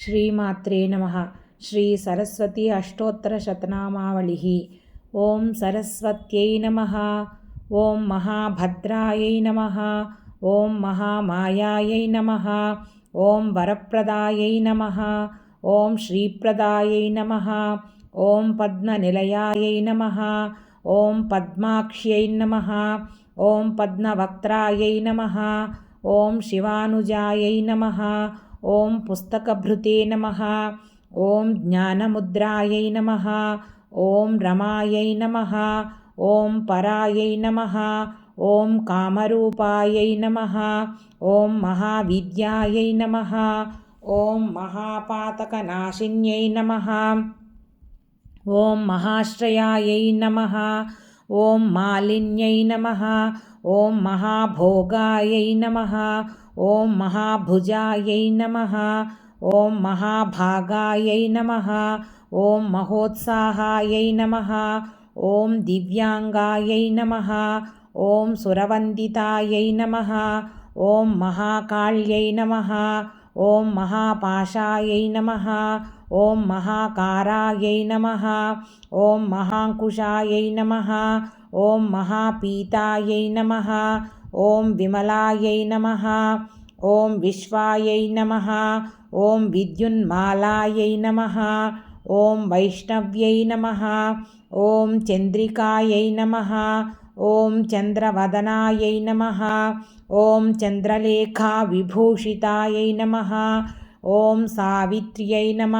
శ్రీమాత్రే నమ. శ్రీ సరస్వతి అష్టోత్తర శతనామావళి ఓం సరస్వత్యై నమ. ఓం మహాభద్రాయై నమ. ఓం మహామాయాయై నమ. ఓం వరప్రదాయై నమ. ఓం శ్రీప్రదాయై నమ. ఓం పద్మనిలయాయై నమ. ఓం పద్మాక్ష్యై నమ. ఓం పద్మవక్త్రాయై నమ. ఓం శివానుజాయై నమ. ఓం పుస్తకభృతే నమ ఓం జ్ఞానముద్రాయై నమ ఓం రమాయై నమ ఓం పరాయై నమ ఓం కామరూపాయై నమ ఓం మహావిద్యాయై నమ ఓం మహాపాతకనాశిన్యై నమ ఓం మహాశ్రయాయై నమ ఓం మాలిన్యై నమ ఓం మహాభోగాయై నమ ఓం మహాభుజాయై నమ ఓం మహాభాగాయై నమ ఓం మహోత్సాహాయై నమ ఓం దివ్యాంగాయై నమ ఓం సురవందితాయై నమ ఓం మహాకాళ్యై నమ ఓం మహాపాశాయై నమ ఓం మహాకారాయై నమ ఓం మహాంకుశాయై నమ ఓం మహాపీతాయై నమ ఓం విమలాయై నమ. ఓం విశ్వాయై నమ. ఓం విద్యున్మాలాయై నమ. ఓం వైష్ణవ్యై నమ. ఓం చంద్రికాయై నమ. ఓం చంద్రవదనాయై నమ. ఓం చంద్రలేఖా విభూషితాయై నమ. ఓం సావిత్ర్యై నమ.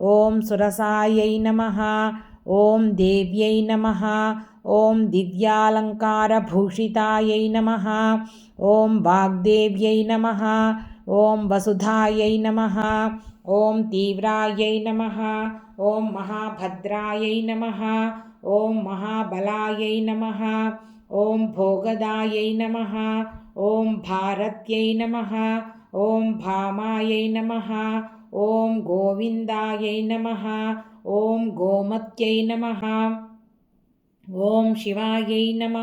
ఓం సురసాయై నమ. ఓం దేవ్యై నమ. ఓం దివ్యాలంకారభూషితాయై నమ ఓం వాగ్దేవ్యై నమ ఓం వసుధాయై నమ ఓం తీవ్రాయై నమ ఓం మహాభద్రాయై నమ ఓం మహాబలాయై నమ ఓం భోగదాయై నమ ఓం భారత్యై నమ ఓం భామాయై నమ ఓం గోవిందాయై నమ ఓం గోమత్యై నమ ఓం శివాయై నమ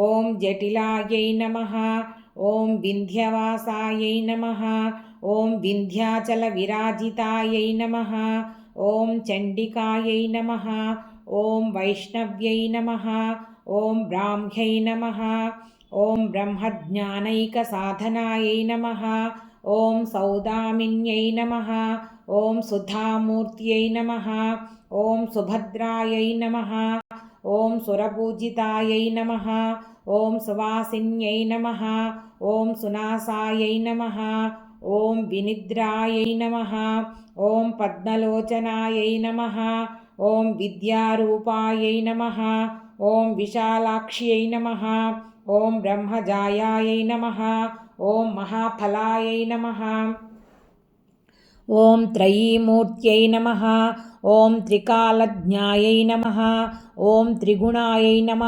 ఓం జటిలాయై నమ ఓం వింధ్యవాసాయై నమ ఓం వింధ్యాచల విరాజితాయై నమ ఓం చండికాయై నమ ఓం వైష్ణవ్యై నమ ఓం బ్రాహ్మ్యై నమ ఓం బ్రహ్మజ్ఞానైకసాధనాయై నమ ఓం సౌదామిన్యై నమ ఓం సుధామూర్త్యై నమ ఓం సుభద్రాయై నమ ఓం సురపూజితాయై నమ. ఓం సువాసిన్యై నమ. ఓం సునాసాయై నమ. ఓం వినిద్రాయై నమ. ఓం పద్మలోచనాయై నమ. ఓం విద్యారూపాయై నమ. ఓం విశాలాక్ష్యై నమ. ఓం బ్రహ్మజాయాయై నమ. ఓం మహాఫలాయై నమ. ఓం త్రయీమూర్త్యై నమ. ఓం త్రికాలజ్ఞాయై నమ. ఓం త్రిగుణాయై నమ.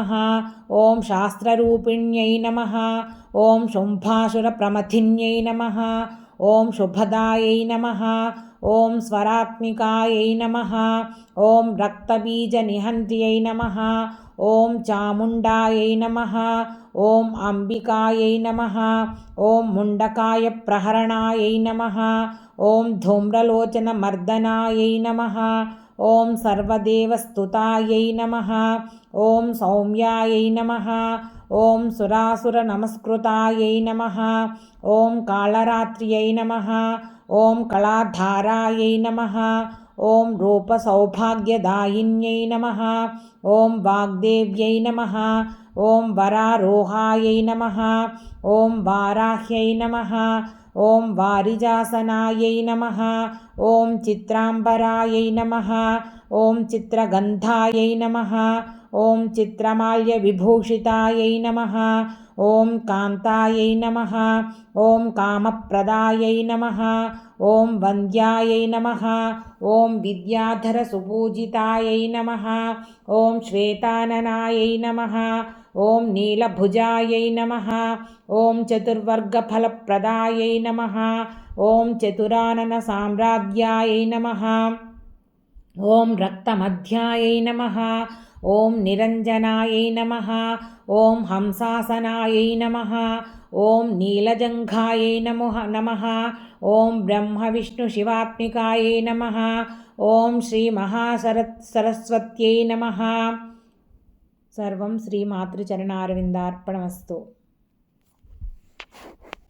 ఓం శాస్త్రరూపిణ్యై నమ. ఓం శుంభాసురప్రమథిన్యై నమ. ఓం శుభదాయై నమ. ఓం స్వరాత్మికాయై నమ. ఓం రక్తబీజనిహంత్ర్యై నమ. ఓం చాముండాయై నమ. ఓం అంబికాయై నమ. ఓం ముండకాయ ప్రహరణాయై నమ. ఓం ధూమ్రలోచన మర్దనాయై నమ. ఓం సర్వదేవస్తుతాయై నమ. ఓం సౌమ్యాయై నమ. ఓం సురాసుర నమస్కృతాయై నమ. ఓం కాళరాత్రియై నమ. ఓం కళాధారాయై నమ. ఓం రూపసౌభాగ్యదాయిన్యై నమ. ఓం వాగ్దేవ్యై నమ. ఓం వరారోహాయై నమ. ఓం వారాహ్యై నమ. ఓం వారిజాసనాయై నమ ఓం చిత్రాంబరాయై నమ ఓం చిత్రగంధాయై నమ ఓం చిత్రమాల్యవిభూషితాయై నమ ఓం కాంతాయై నమ. ఓం కామప్రదాయై నమ. ఓం వంద్యాయై నమ. ఓం విద్యాధరసుపూజితాయై నమ. ఓం శ్వేతాననాయై నమ. ఓం నీలభుజాయై నమ. ఓం చతుర్వర్గఫలప్రదాయై నమ. ఓం చతురానన సామ్రాజ్యాయై నమ. ఓం రక్తమధ్యాయై నమ. ఓం నిరంజనాయై నమ. ఓం హంసాసనాయై నమ. ఓం నీలజంఘాయై నమో నమ. ఓం బ్రహ్మ విష్ణు శివాత్మికాయై నమ. ఓం శ్రీ మహాసరత్ సరస్వత్యై నమ. సర్వం శ్రీ మాతృచరణారవిందార్పణమస్తు.